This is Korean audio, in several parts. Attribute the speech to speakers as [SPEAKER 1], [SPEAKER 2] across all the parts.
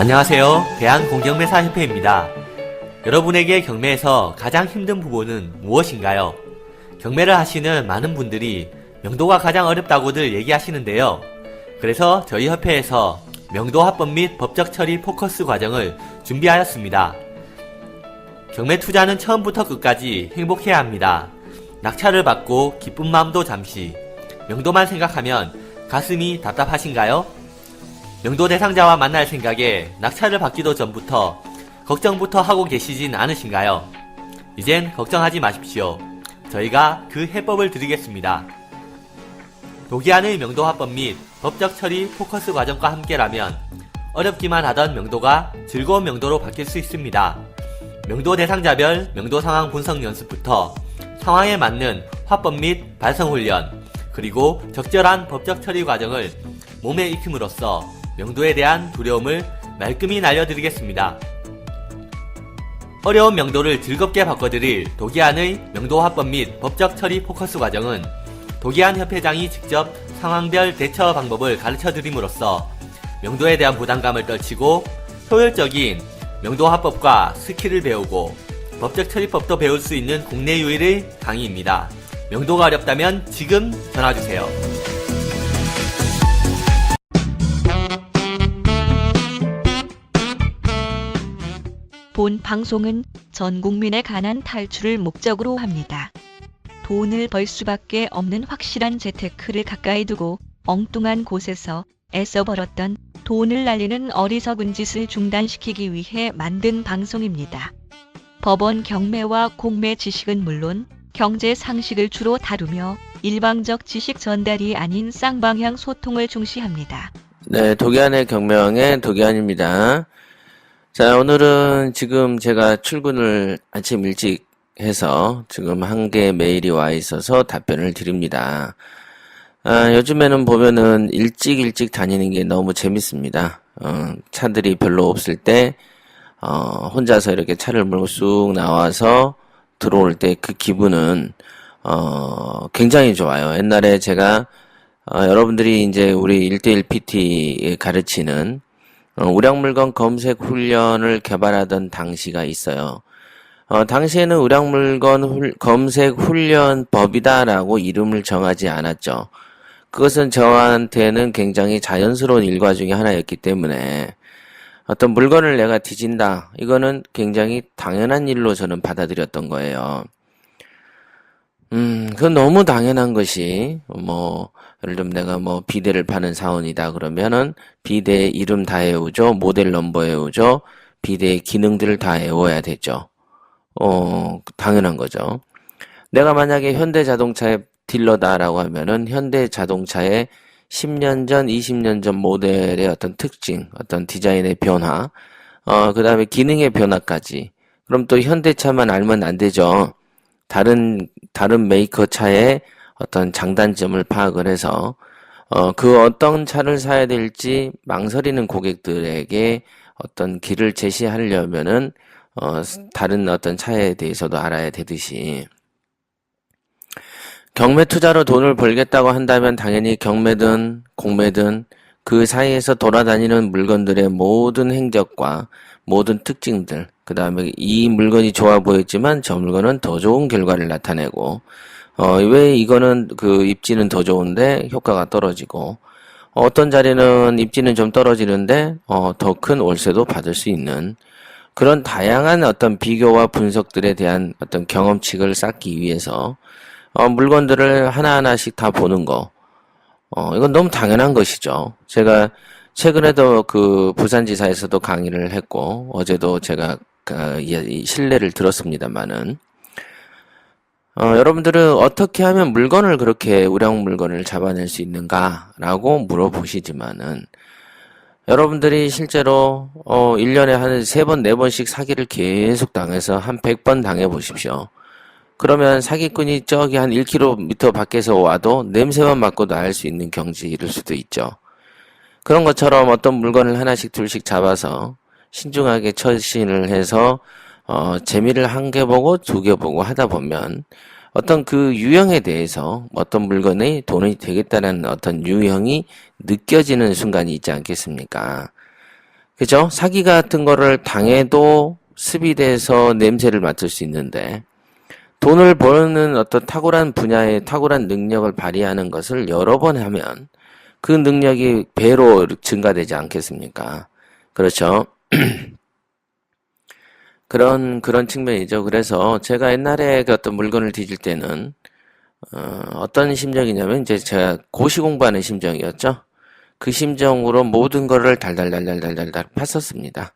[SPEAKER 1] 안녕하세요. 대한공경매사협회입니다. 여러분에게 경매에서 가장 힘든 부분은 무엇인가요? 경매를 하시는 많은 분들이 명도가 가장 어렵다고들 얘기하시는데요. 그래서 저희 협회에서 명도 합법 및 법적 처리 포커스 과정을 준비하였습니다. 경매 투자는 처음부터 끝까지 행복해야 합니다. 낙찰을 받고 기쁜 마음도 잠시. 명도만 생각하면 가슴이 답답하신가요? 명도 대상자와 만날 생각에 낙찰을 받기도 전부터 걱정부터 하고 계시진 않으신가요? 이젠 걱정하지 마십시오. 저희가 그 해법을 드리겠습니다. 도기안의 명도화법 및 법적 처리 포커스 과정과 함께라면 어렵기만 하던 명도가 즐거운 명도로 바뀔 수 있습니다. 명도 대상자별 명도 상황 분석 연습부터 상황에 맞는 화법 및 발성 훈련, 그리고 적절한 법적 처리 과정을 몸에 익힘으로써 명도에 대한 두려움을 말끔히 날려드리겠습니다. 어려운 명도를 즐겁게 바꿔드릴 도기안의 명도 화법 및 법적 처리 포커스 과정은 도기안 협회장이 직접 상황별 대처 방법을 가르쳐 드림으로써 명도에 대한 부담감을 떨치고 효율적인 명도 화법과 스킬을 배우고 법적 처리법도 배울 수 있는 국내 유일의 강의입니다. 명도가 어렵다면 지금 전화주세요.
[SPEAKER 2] 본 방송은 전 국민의 가난 탈출을 목적으로 합니다. 돈을 벌 수밖에 없는 확실한 재테크를 가까이 두고 엉뚱한 곳에서 애써 벌었던 돈을 날리는 어리석은 짓을 중단시키기 위해 만든 방송입니다. 법원 경매와 공매 지식은 물론 경제 상식을 주로 다루며 일방적 지식 전달이 아닌 쌍방향 소통을 중시합니다.
[SPEAKER 3] 네, 독일의 경명의 독일입니다. 자, 오늘은 지금 제가 출근을 아침 일찍 해서 지금 한 개 메일이 와 있어서 답변을 드립니다. 아, 요즘에는 보면은 일찍 일찍 다니는 게 너무 재밌습니다. 어, 차들이 별로 없을 때, 어, 혼자서 이렇게 차를 몰고 쑥 나와서 들어올 때 그 기분은, 어, 굉장히 좋아요. 옛날에 제가, 어, 여러분들이 이제 우리 1대1 PT 가르치는 어, 우량물건 검색 훈련을 개발하던 당시가 있어요. 어, 당시에는 우량물건 훌- 검색 훈련법이다라고 이름을 정하지 않았죠. 그것은 저한테는 굉장히 자연스러운 일과 중에 하나였기 때문에 어떤 물건을 내가 뒤진다. 이거는 굉장히 당연한 일로 저는 받아들였던 거예요. 음, 그건 너무 당연한 것이, 뭐, 예를 들면 내가 뭐 비대를 파는 사원이다 그러면은 비대 이름 다 외우죠. 모델 넘버 외우죠. 비대의 기능들을 다 외워야 되죠. 어, 당연한 거죠. 내가 만약에 현대 자동차의 딜러다라고 하면은 현대 자동차의 10년 전, 20년 전 모델의 어떤 특징, 어떤 디자인의 변화, 어, 그 다음에 기능의 변화까지. 그럼 또 현대차만 알면 안 되죠. 다른, 다른 메이커 차의 어떤 장단점을 파악을 해서, 어, 그 어떤 차를 사야 될지 망설이는 고객들에게 어떤 길을 제시하려면은, 어, 다른 어떤 차에 대해서도 알아야 되듯이, 경매 투자로 돈을 벌겠다고 한다면 당연히 경매든 공매든 그 사이에서 돌아다니는 물건들의 모든 행적과 모든 특징들, 그 다음에 이 물건이 좋아 보였지만 저 물건은 더 좋은 결과를 나타내고, 어, 왜 이거는 그 입지는 더 좋은데 효과가 떨어지고, 어떤 자리는 입지는 좀 떨어지는데, 어, 더 큰 월세도 받을 수 있는 그런 다양한 어떤 비교와 분석들에 대한 어떤 경험칙을 쌓기 위해서, 어, 물건들을 하나하나씩 다 보는 거, 어, 이건 너무 당연한 것이죠. 제가 최근에도 그 부산지사에서도 강의를 했고, 어제도 제가 그, 이- 이 실례를 들었습니다만은, 어, 여러분들은 어떻게 하면 물건을 그렇게 우량 물건을 잡아낼 수 있는가라고 물어보시지만은, 여러분들이 실제로, 어, 1년에 한 세 번 네 번씩 사기를 계속 당해서 한 100번 당해 보십시오. 그러면 사기꾼이 저기 한 1km 밖에서 와도 냄새만 맡고도 알 수 있는 이를 수도 있죠. 그런 것처럼 어떤 물건을 하나씩 둘씩 잡아서 신중하게 처신을 해서 어, 재미를 한 개 보고 두 개 보고 하다 보면 어떤 그 유형에 대해서 어떤 물건이 돈이 되겠다는 어떤 유형이 느껴지는 순간이 있지 않겠습니까? 그죠? 사기 같은 거를 당해도 습입돼서 냄새를 맡을 수 있는데, 돈을 버는 어떤 탁월한 분야의 탁월한 능력을 발휘하는 것을 여러 번 하면 그 능력이 배로 증가되지 않겠습니까? 그렇죠? 그런, 그런 측면이죠. 그래서 제가 옛날에 그 어떤 물건을 뒤질 때는, 어, 어떤 심정이냐면 이제 제가 고시 공부하는 심정이었죠. 그 심정으로 모든 거를 달달달달달달달 팠었습니다.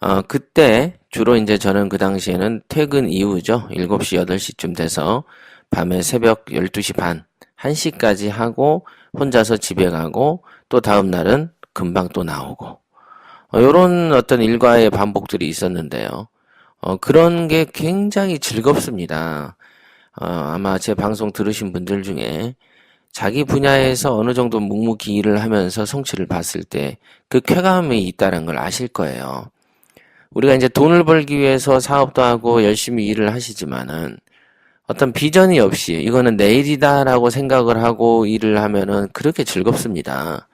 [SPEAKER 3] 어, 그때 주로 이제 저는 그 당시에는 퇴근 이후죠. 7시, 8시쯤 돼서 밤에 새벽 12시 반, 1시까지 하고 혼자서 집에 가고 또 다음 날은 금방 또 나오고 어, 요런 어떤 일과의 반복들이 있었는데요. 어, 그런 게 굉장히 즐겁습니다. 어, 아마 제 방송 들으신 분들 중에 자기 분야에서 어느 정도 묵묵히 일을 하면서 성취를 봤을 때 그 쾌감이 있다는 걸 아실 거예요. 우리가 이제 돈을 벌기 위해서 사업도 하고 열심히 일을 하시지만은 어떤 비전이 없이 이거는 내일이다라고 생각을 하고 일을 하면은 그렇게 즐겁습니다.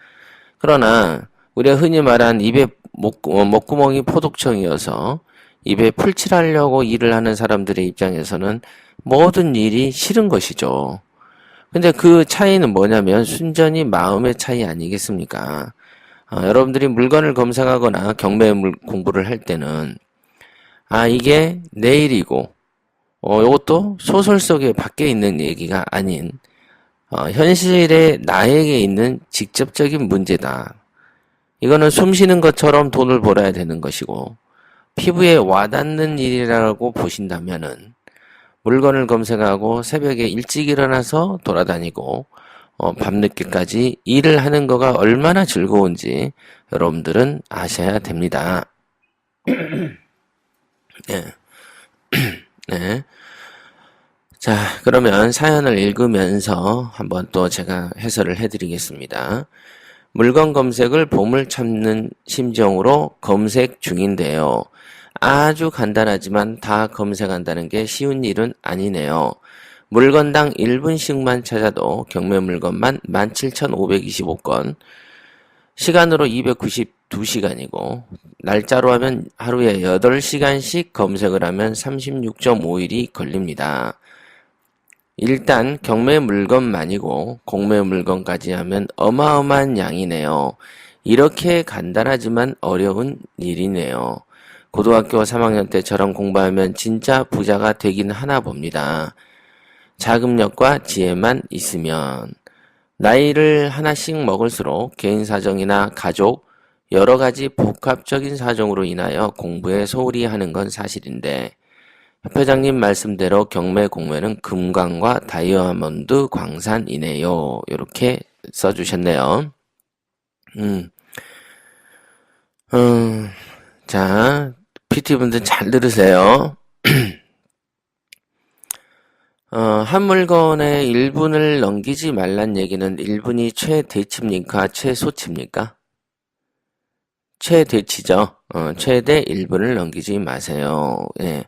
[SPEAKER 3] 그러나 우리가 흔히 말한 입에 목, 어, 목구멍이 포독청이어서 입에 풀칠하려고 일을 하는 사람들의 입장에서는 모든 일이 싫은 것이죠. 근데 그 차이는 뭐냐면 순전히 마음의 차이 아니겠습니까? 어, 여러분들이 물건을 검색하거나 경매 물, 공부를 할 때는 아 이게 내일이고 어 이것도 소설 속에 밖에 있는 얘기가 아닌 어, 현실에 나에게 있는 직접적인 문제다. 이거는 숨 쉬는 것처럼 돈을 벌어야 되는 것이고 피부에 와닿는 일이라고 보신다면은 물건을 검색하고 새벽에 일찍 일어나서 돌아다니고 어, 밤늦게까지 일을 하는 거가 얼마나 즐거운지 여러분들은 아셔야 됩니다. 네. 네. 자, 그러면 사연을 읽으면서 한번 또 제가 해설을 해드리겠습니다. 물건 검색을 보물 찾는 심정으로 검색 중인데요. 아주 간단하지만 다 검색한다는 게 쉬운 일은 아니네요. 물건당 1분씩만 찾아도 경매 물건만 17,525건, 시간으로 292시간이고, 날짜로 하면 하루에 8시간씩 검색을 하면 36.5일이 걸립니다. 일단 경매 물건만이고 공매 물건까지 하면 어마어마한 양이네요. 이렇게 간단하지만 어려운 일이네요. 고등학교 3학년 때처럼 공부하면 진짜 부자가 되긴 하나 봅니다. 자금력과 지혜만 있으면 나이를 하나씩 먹을수록 개인 사정이나 가족 여러 가지 복합적인 사정으로 인하여 공부에 소홀히 하는 건 사실인데 협회장님 말씀대로 경매 공매는 금광과 다이아몬드 광산이네요. 이렇게 써주셨네요. 음, 음, 자, PT분들 잘 들으세요. 어, 한 물건의 1분을 넘기지 말란 얘기는 1분이 최대치입니까? 최소치입니까? 최대치죠. 어, 최대 1분을 넘기지 마세요. 예.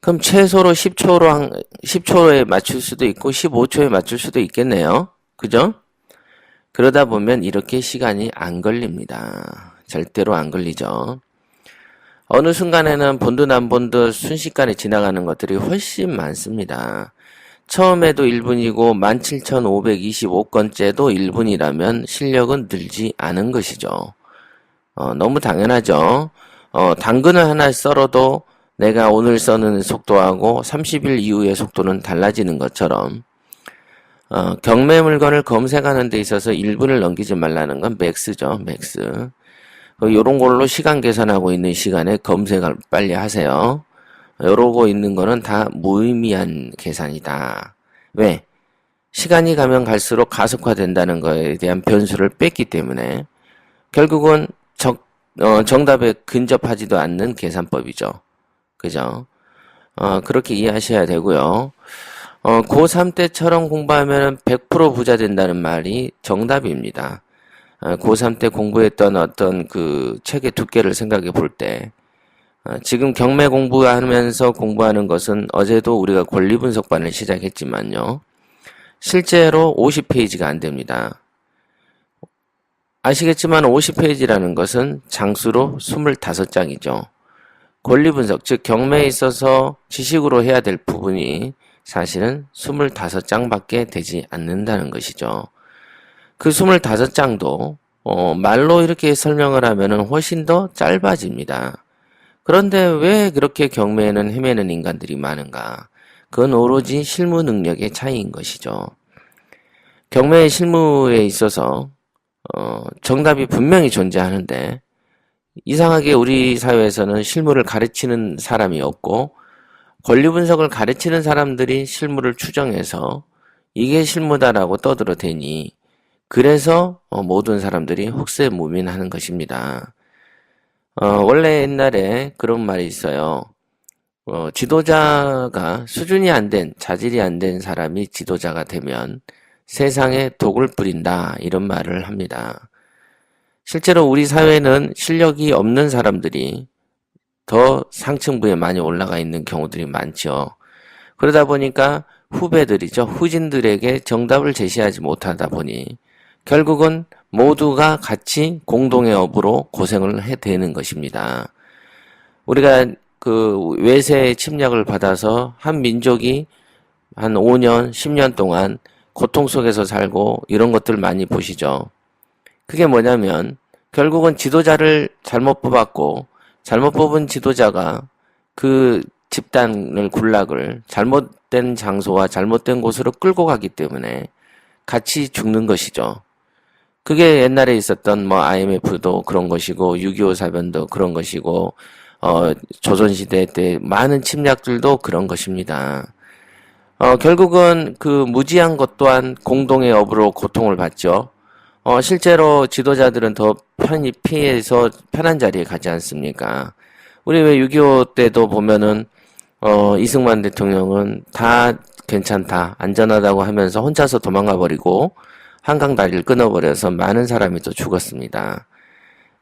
[SPEAKER 3] 그럼 최소로 10초로 한, 10초에 맞출 수도 있고 15초에 맞출 수도 있겠네요. 그죠? 그러다 보면 이렇게 시간이 안 걸립니다. 절대로 안 걸리죠. 어느 순간에는 본드 남본드 순식간에 지나가는 것들이 훨씬 많습니다. 처음에도 1분이고 17,525건째도 1분이라면 실력은 늘지 않은 것이죠. 어, 너무 당연하죠. 어, 당근을 하나 썰어도 내가 오늘 써는 속도하고 30일 이후의 속도는 달라지는 것처럼 어, 경매 물건을 검색하는 데 있어서 1분을 넘기지 말라는 건 맥스죠. 맥스. 요런 걸로 시간 계산하고 있는 시간에 검색을 빨리 하세요. 요러고 있는 거는 다 무의미한 계산이다. 왜? 시간이 가면 갈수록 가속화된다는 거에 대한 변수를 뺐기 때문에 결국은 적, 어, 정답에 근접하지도 않는 계산법이죠. 그죠? 어, 그렇게 이해하셔야 되고요. 어, 고3 때처럼 공부하면 100% 부자 된다는 말이 정답입니다. 어, 고3 때 공부했던 어떤 그 책의 두께를 생각해 볼 때, 어, 지금 경매 공부하면서 공부하는 것은 어제도 우리가 권리 분석반을 시작했지만요. 실제로 50페이지가 안 됩니다. 아시겠지만 50페이지라는 것은 장수로 25장이죠. 권리 분석, 즉 경매에 있어서 지식으로 해야 될 부분이 사실은 25장밖에 되지 않는다는 것이죠. 그 25장도 어, 말로 이렇게 설명을 하면 훨씬 더 짧아집니다. 그런데 왜 그렇게 경매에는 헤매는 인간들이 많은가? 그건 오로지 실무 능력의 차이인 것이죠. 경매 실무에 있어서 어, 정답이 분명히 존재하는데 이상하게 우리 사회에서는 실무를 가르치는 사람이 없고 권리 분석을 가르치는 사람들이 실무를 추정해서 이게 실무다라고 떠들어대니 그래서 어, 모든 사람들이 혹세무민하는 것입니다. 어, 원래 옛날에 그런 말이 있어요. 어, 지도자가 수준이 안 된, 자질이 안 된 사람이 지도자가 되면 세상에 독을 뿌린다. 이런 말을 합니다. 실제로 우리 사회는 실력이 없는 사람들이 더 상층부에 많이 올라가 있는 경우들이 많죠. 그러다 보니까 후배들이죠. 후진들에게 정답을 제시하지 못하다 보니 결국은 모두가 같이 공동의 업으로 고생을 해 되는 것입니다. 우리가 그 외세 침략을 받아서 한 민족이 한 5년, 10년 동안 고통 속에서 살고 이런 것들 많이 보시죠. 그게 뭐냐면 결국은 지도자를 잘못 뽑았고 잘못 뽑은 지도자가 그 집단을 군락을 잘못된 장소와 잘못된 곳으로 끌고 가기 때문에 같이 죽는 것이죠. 그게 옛날에 있었던 뭐 IMF도 그런 것이고 6.25 사변도 그런 것이고 어 조선시대 때 많은 침략들도 그런 것입니다. 어 결국은 그 무지한 것 또한 공동의 업으로 고통을 받죠. 어 실제로 지도자들은 더 편히 피해서 편한 자리에 가지 않습니까? 우리 왜 6.25 때도 보면은 어 이승만 대통령은 다 괜찮다 안전하다고 하면서 혼자서 도망가 버리고 한강 다리를 끊어버려서 많은 사람이 또 죽었습니다.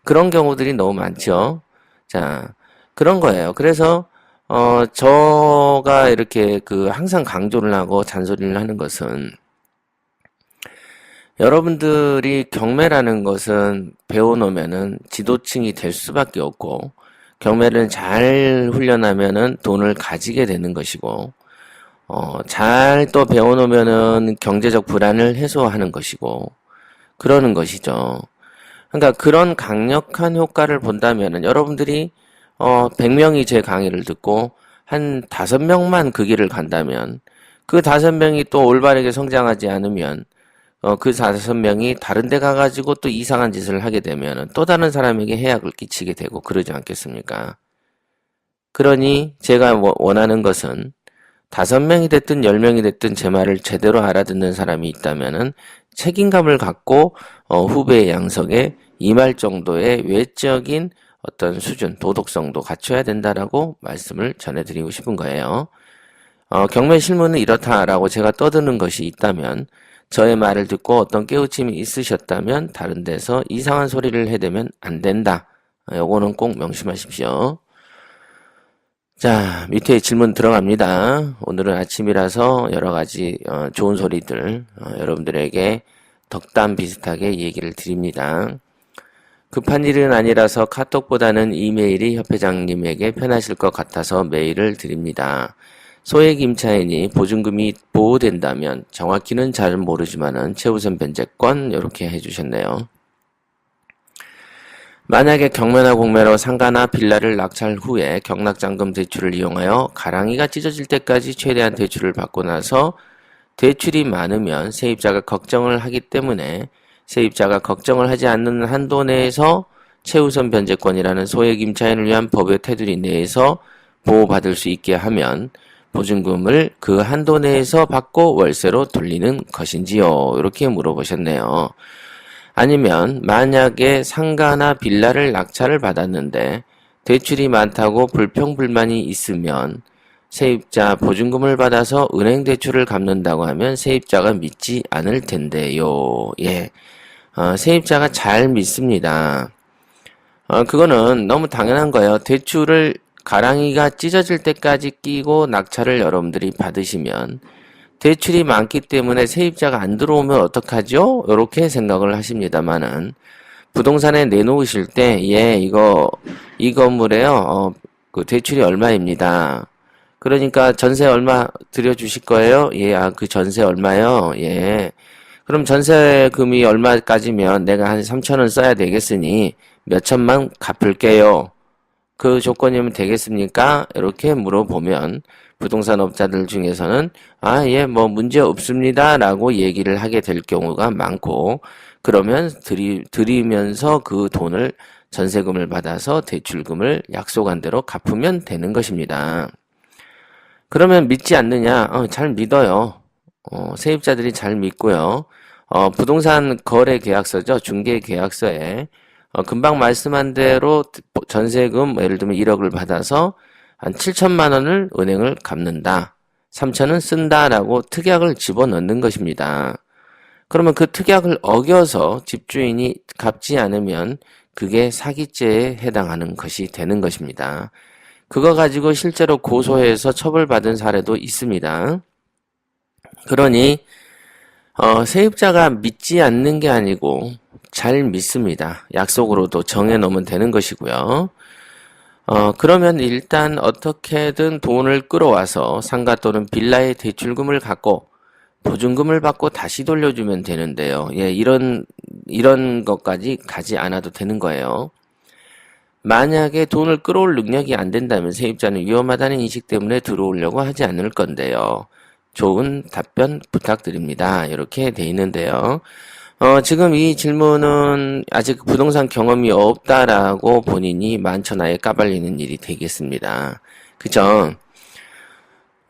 [SPEAKER 3] 그런 경우들이 너무 많죠. 자, 그런 거예요. 그래서, 어, 저가 이렇게 그 항상 강조를 하고 잔소리를 하는 것은 여러분들이 경매라는 것은 배워놓으면은 지도층이 될 수밖에 없고 경매를 잘 훈련하면은 돈을 가지게 되는 것이고 어, 잘 또 배워놓으면은 경제적 불안을 해소하는 것이고, 그러는 것이죠. 그러니까 그런 강력한 효과를 본다면은 여러분들이, 어, 100명이 제 강의를 듣고 한 5명만 그 길을 간다면, 그 5명이 또 올바르게 성장하지 않으면, 어, 그 5명이 다른 데 가가지고 또 이상한 짓을 하게 되면은 또 다른 사람에게 해악을 끼치게 되고 그러지 않겠습니까? 그러니 제가 워- 원하는 것은 다섯 명이 됐든 열 명이 됐든 제 말을 제대로 알아듣는 사람이 있다면은 책임감을 갖고 어, 후배의 양석에 임할 정도의 외적인 어떤 수준, 도덕성도 갖춰야 된다라고 말씀을 전해드리고 싶은 거예요. 어, 경매 실무는 이렇다라고 제가 떠드는 것이 있다면 저의 말을 듣고 어떤 깨우침이 있으셨다면 다른 데서 이상한 소리를 해대면 안 된다. 어, 요거는 꼭 명심하십시오. 자, 밑에 질문 들어갑니다. 오늘은 아침이라서 여러 가지 어, 좋은 소리들 어, 여러분들에게 덕담 비슷하게 얘기를 드립니다. 급한 일은 아니라서 카톡보다는 이메일이 협회장님에게 편하실 것 같아서 메일을 드립니다. 소액 임차인이 보증금이 보호된다면 정확히는 잘 모르지만은 최우선 변제권 이렇게 해주셨네요. 만약에 경매나 공매로 상가나 빌라를 낙찰 후에 경락장금 대출을 이용하여 가랑이가 찢어질 때까지 최대한 대출을 받고 나서 대출이 많으면 세입자가 걱정을 하기 때문에 세입자가 걱정을 하지 않는 한도 내에서 최우선 변제권이라는 소액 임차인을 위한 법의 테두리 내에서 보호받을 수 있게 하면 보증금을 그 한도 내에서 받고 월세로 돌리는 것인지요? 이렇게 물어보셨네요. 아니면 만약에 상가나 빌라를 낙찰을 받았는데 대출이 많다고 불평불만이 있으면 세입자 보증금을 받아서 은행 대출을 갚는다고 하면 세입자가 믿지 않을 텐데요. 예. 어, 세입자가 잘 믿습니다. 어, 그거는 너무 당연한 거예요. 대출을 가랑이가 찢어질 때까지 끼고 낙찰을 여러분들이 받으시면 대출이 많기 때문에 세입자가 안 들어오면 어떡하죠? 이렇게 생각을 하십니다만은 부동산에 내놓으실 때, 예, 이거, 이 건물에요, 어, 그 대출이 얼마입니다. 그러니까 전세 얼마 들여주실 거예요? 예, 아, 그 전세 얼마요? 예. 그럼 전세금이 얼마까지면 내가 한 3천원 써야 되겠으니 몇 천만 갚을게요. 그 조건이면 되겠습니까? 이렇게 물어보면 부동산 업자들 중에서는 아, 예, 뭐 문제 없습니다. 라고 얘기를 하게 될 경우가 많고 그러면 드리, 드리면서 그 돈을 전세금을 받아서 대출금을 약속한 대로 갚으면 되는 것입니다. 그러면 믿지 않느냐? 어, 잘 믿어요. 어, 세입자들이 잘 믿고요. 어, 부동산 거래 계약서죠. 중개 계약서에 어, 금방 말씀한 대로 전세금 뭐 예를 들면 1억을 받아서 한 7천만 원을 은행을 갚는다. 3천은 쓴다라고 특약을 집어넣는 것입니다. 그러면 그 특약을 어겨서 집주인이 갚지 않으면 그게 사기죄에 해당하는 것이 되는 것입니다. 그거 가지고 실제로 고소해서 처벌받은 사례도 있습니다. 그러니 어, 세입자가 믿지 않는 게 아니고 잘 믿습니다. 약속으로도 정해놓으면 되는 것이고요. 어, 그러면 일단 어떻게든 돈을 끌어와서 상가 또는 빌라의 대출금을 갖고 보증금을 받고 다시 돌려주면 되는데요. 예, 이런, 이런 것까지 가지 않아도 되는 거예요. 만약에 돈을 끌어올 능력이 안 된다면 세입자는 위험하다는 인식 때문에 들어오려고 하지 않을 건데요. 좋은 답변 부탁드립니다. 이렇게 돼 있는데요. 어, 지금 이 질문은 아직 부동산 경험이 없다라고 본인이 만천하에 까발리는 일이 되겠습니다. 그죠?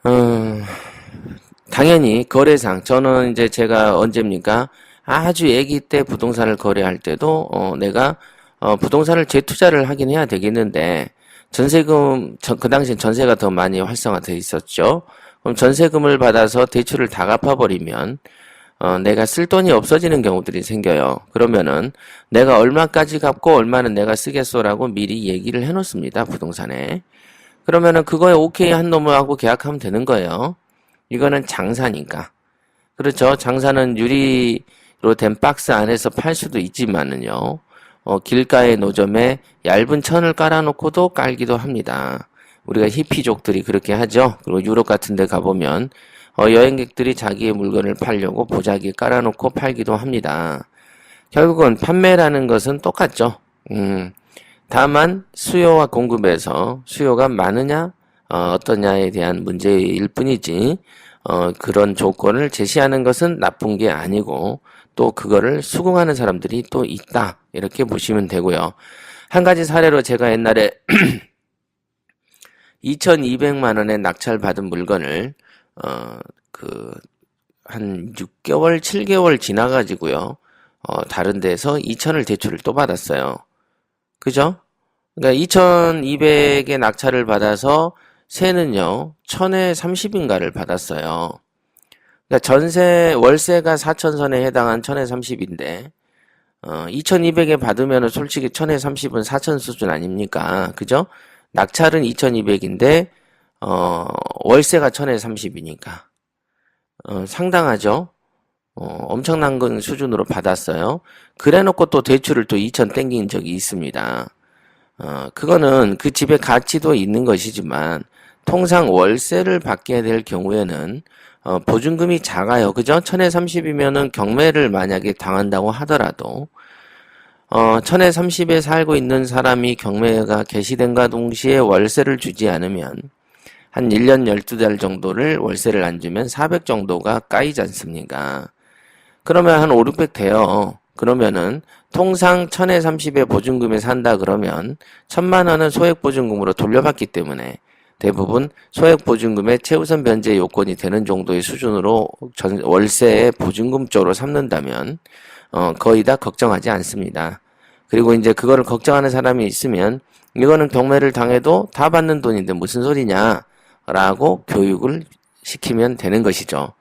[SPEAKER 3] 어, 당연히 거래상, 저는 이제 제가 언제입니까? 아주 애기 때 부동산을 거래할 때도, 어, 내가, 어, 부동산을 재투자를 하긴 해야 되겠는데, 전세금, 전, 그 당시엔 전세가 더 많이 활성화되어 있었죠. 그럼 전세금을 받아서 대출을 다 갚아버리면, 어, 내가 쓸 돈이 없어지는 경우들이 생겨요. 그러면은 내가 얼마까지 갚고 얼마는 내가 쓰겠소라고 미리 얘기를 해놓습니다. 부동산에. 그러면은 그거에 오케이 한 놈하고 계약하면 되는 거예요. 이거는 장사니까. 그렇죠. 장사는 유리로 된 박스 안에서 팔 수도 있지만은요. 어, 길가의 노점에 얇은 천을 깔아놓고도 깔기도 합니다. 우리가 히피족들이 그렇게 하죠. 그리고 유럽 같은 데 가보면 어, 여행객들이 자기의 물건을 팔려고 보자기에 깔아놓고 팔기도 합니다. 결국은 판매라는 것은 똑같죠. 음, 다만 수요와 공급에서 수요가 많으냐 어, 어떠냐에 대한 문제일 뿐이지 어, 그런 조건을 제시하는 것은 나쁜 게 아니고 또 그거를 수긍하는 사람들이 또 있다 이렇게 보시면 되고요. 한 가지 사례로 제가 옛날에 2,200만 원에 낙찰 받은 물건을 어, 그, 한 6개월, 7개월 지나가지고요, 어, 다른 데서 2천을 대출을 또 받았어요. 그죠? 그러니까 2,200의 낙찰을 받아서 세는요, 1,000에 30인가를 받았어요. 그러니까 전세, 월세가 4천선에 해당한 1,000에 30인데, 어, 2,200에 받으면 솔직히 1,000에 30은 4천 수준 아닙니까? 그죠? 낙찰은 2,200인데, 어, 월세가 1,000에 30이니까. 어, 상당하죠? 어, 엄청난 건 수준으로 받았어요. 그래 놓고 또 대출을 또 2천 땡긴 적이 있습니다. 어, 그거는 그 집의 가치도 있는 것이지만, 통상 월세를 받게 될 경우에는, 어, 보증금이 작아요. 그죠? 1000에 30이면은 경매를 만약에 당한다고 하더라도, 어, 1000에 30에 살고 있는 사람이 경매가 개시된과 동시에 월세를 주지 않으면, 한 1년 12달 정도를 월세를 안 주면 400 정도가 까이지 않습니까? 그러면 한 5, 600 돼요. 그러면은 통상 1000에 30에 보증금에 산다 그러면 1000만 원은 소액 보증금으로 돌려받기 때문에 대부분 소액 보증금의 최우선 변제 요건이 되는 정도의 수준으로 전, 월세의 보증금 쪽으로 삼는다면 어, 거의 다 걱정하지 않습니다. 그리고 이제 그거를 걱정하는 사람이 있으면 이거는 경매를 당해도 다 받는 돈인데 무슨 소리냐 라고 교육을 시키면 되는 것이죠.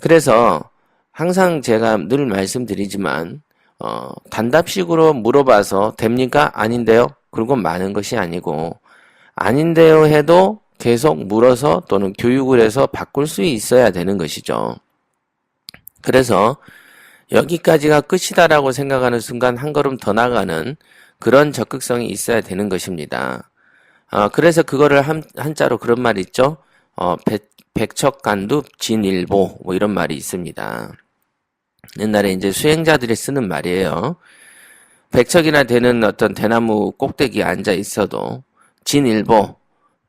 [SPEAKER 3] 그래서 항상 제가 늘 말씀드리지만 어, 단답식으로 물어봐서 됩니까? 아닌데요? 그리고 많은 것이 아니고 아닌데요 해도 계속 물어서 또는 교육을 해서 바꿀 수 있어야 되는 것이죠. 그래서 여기까지가 끝이다라고 생각하는 순간 한 걸음 더 나가는 그런 적극성이 있어야 되는 것입니다. 어, 그래서 그거를 한, 한자로 그런 말 있죠? 어, 백, 백척간두 진일보, 뭐 이런 말이 있습니다. 옛날에 이제 수행자들이 쓰는 말이에요. 백척이나 되는 어떤 대나무 꼭대기에 앉아 있어도 진일보,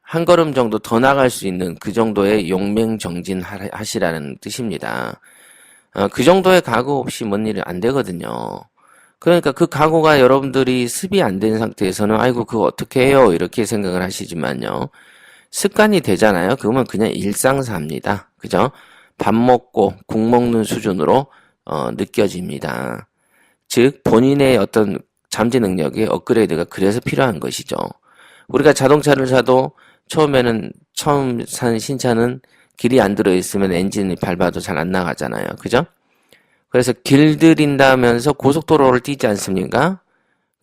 [SPEAKER 3] 한 걸음 정도 더 나갈 수 있는 그 정도의 용맹정진 하시라는 뜻입니다. 어, 그 정도의 각오 없이 뭔 일이 안 되거든요. 그러니까 그 각오가 여러분들이 습이 안 된 상태에서는 아이고 그거 어떻게 해요 이렇게 생각을 하시지만요. 습관이 되잖아요. 그러면 그냥 일상사입니다. 그죠? 밥 먹고 국 먹는 수준으로 어, 느껴집니다. 즉 본인의 어떤 잠재 능력의 업그레이드가 그래서 필요한 것이죠. 우리가 자동차를 사도 처음에는 처음 산 신차는 길이 안 들어 있으면 엔진이 밟아도 잘 안 나가잖아요. 그죠? 그래서 길들인다면서 고속도로를 뛰지 않습니까?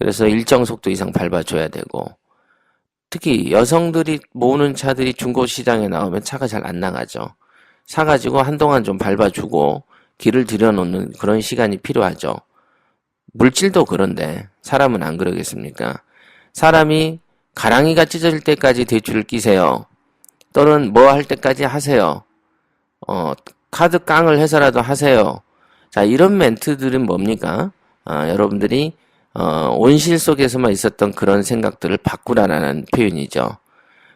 [SPEAKER 3] 그래서 일정 속도 이상 밟아줘야 되고 특히 여성들이 모으는 차들이 중고 시장에 나오면 차가 잘 안 나가죠. 사가지고 한동안 좀 밟아주고 길을 들여놓는 그런 시간이 필요하죠. 물질도 그런데 사람은 안 그러겠습니까? 사람이 가랑이가 찢어질 때까지 대출을 끼세요. 또는 뭐 할 때까지 하세요. 어, 카드 깡을 해서라도 하세요. 자, 이런 멘트들은 뭡니까? 아, 여러분들이 어, 온실 속에서만 있었던 그런 생각들을 바꾸라라는 표현이죠.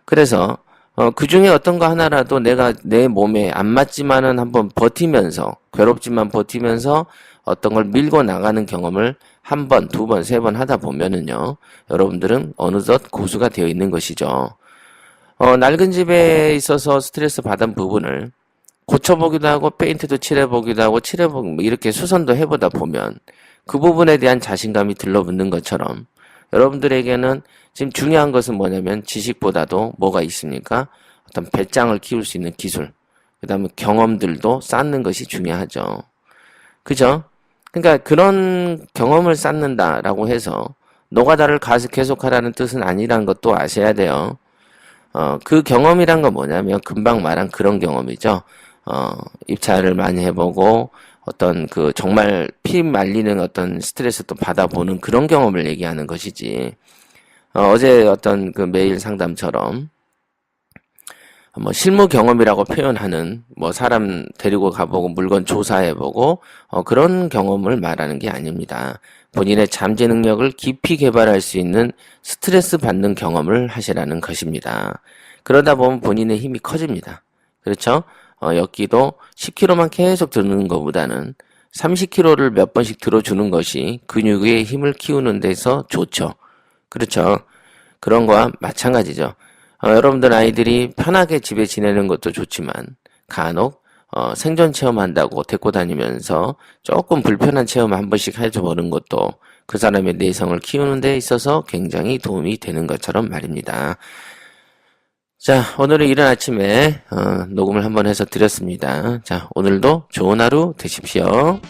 [SPEAKER 3] 그래서 어, 그 중에 어떤 거 하나라도 내가 내 몸에 안 맞지만은 한번 버티면서 괴롭지만 버티면서 어떤 걸 밀고 나가는 경험을 한 번, 두 번, 세 번 하다 보면은요, 여러분들은 어느덧 고수가 되어 있는 것이죠. 어, 낡은 집에 있어서 스트레스 받은 부분을 고쳐보기도 하고 페인트도 칠해보기도 하고 칠해보기 뭐 이렇게 수선도 해보다 보면 그 부분에 대한 자신감이 들러붙는 것처럼 여러분들에게는 지금 중요한 것은 뭐냐면 지식보다도 뭐가 있습니까? 어떤 배짱을 키울 수 있는 기술, 그 다음에 경험들도 쌓는 것이 중요하죠. 그죠? 그러니까 그런 경험을 쌓는다라고 해서 노가다를 계속하라는 뜻은 아니라는 것도 아셔야 돼요. 어, 그 경험이란 건 뭐냐면 금방 말한 그런 경험이죠. 어, 입찰을 많이 해보고 어떤 그 정말 피 말리는 어떤 스트레스도 받아보는 그런 경험을 얘기하는 것이지. 어, 제 어떤 그 메일 상담처럼 뭐 실무 경험이라고 표현하는 뭐 사람 데리고 가보고 물건 조사해보고 어, 그런 경험을 말하는 게 아닙니다. 본인의 잠재 능력을 깊이 개발할 수 있는 스트레스 받는 경험을 하시라는 것입니다. 그러다 보면 본인의 힘이 커집니다. 그렇죠? 어, 엮기도 10kg만 계속 드는 것보다는 30kg를 몇 번씩 들어주는 것이 근육의 힘을 키우는 데서 좋죠. 그렇죠. 그런 거와 마찬가지죠. 어, 여러분들 아이들이 편하게 집에 지내는 것도 좋지만 간혹 어, 생존 체험한다고 데리고 다니면서 조금 불편한 체험 한 번씩 해줘보는 것도 그 사람의 내성을 키우는 데 있어서 굉장히 도움이 되는 것처럼 말입니다. 자, 오늘은 이른 아침에 어, 녹음을 한번 해서 드렸습니다. 자, 오늘도 좋은 하루 되십시오.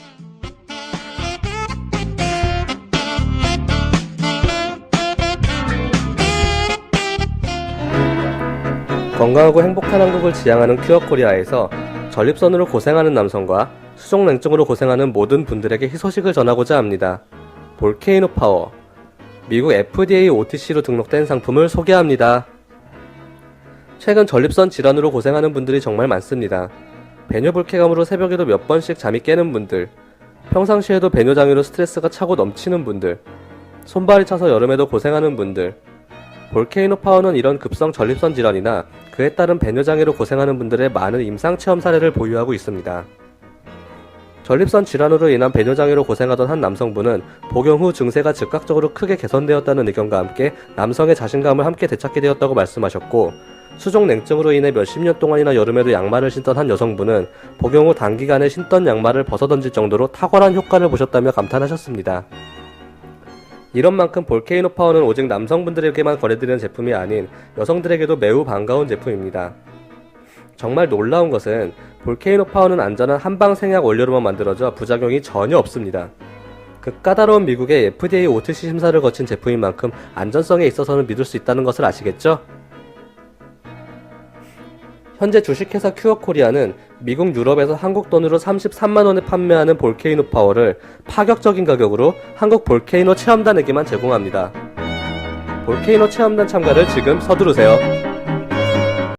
[SPEAKER 4] 건강하고 행복한 한국을 지향하는 큐어 코리아에서 전립선으로 고생하는 남성과 수족냉증으로 고생하는 모든 분들에게 희소식을 전하고자 합니다. 볼케이노 파워 미국 FDA OTC로 등록된 상품을 소개합니다. 최근 전립선 질환으로 고생하는 분들이 정말 많습니다. 배뇨 불쾌감으로 새벽에도 몇 번씩 잠이 깨는 분들, 평상시에도 배뇨 장애로 스트레스가 차고 넘치는 분들, 손발이 차서 여름에도 고생하는 분들, 볼케이노 파워는 이런 급성 전립선 질환이나 그에 따른 배뇨장애로 고생하는 분들의 많은 임상 체험 사례를 보유하고 있습니다. 전립선 질환으로 인한 배뇨장애로 고생하던 한 남성분은 복용 후 증세가 즉각적으로 크게 개선되었다는 의견과 함께 남성의 자신감을 함께 되찾게 되었다고 말씀하셨고 수족 냉증으로 인해 몇십 년 동안이나 여름에도 양말을 신던 한 여성분은 복용 후 단기간에 신던 양말을 벗어던질 정도로 탁월한 효과를 보셨다며 감탄하셨습니다. 이런 만큼 볼케이노 파워는 오직 남성분들에게만 권해드리는 제품이 아닌 여성들에게도 매우 반가운 제품입니다. 정말 놀라운 것은 볼케이노 파워는 안전한 한방 생약 원료로만 만들어져 부작용이 전혀 없습니다. 그 까다로운 미국의 FDA OTC 심사를 거친 제품인 만큼 안전성에 있어서는 믿을 수 있다는 것을 아시겠죠? 현재 주식회사 큐어코리아는 미국 유럽에서 한국 돈으로 33만 원에 판매하는 볼케이노 파워를 파격적인 가격으로 한국 볼케이노 체험단에게만 제공합니다. 볼케이노 체험단 참가를 지금 서두르세요.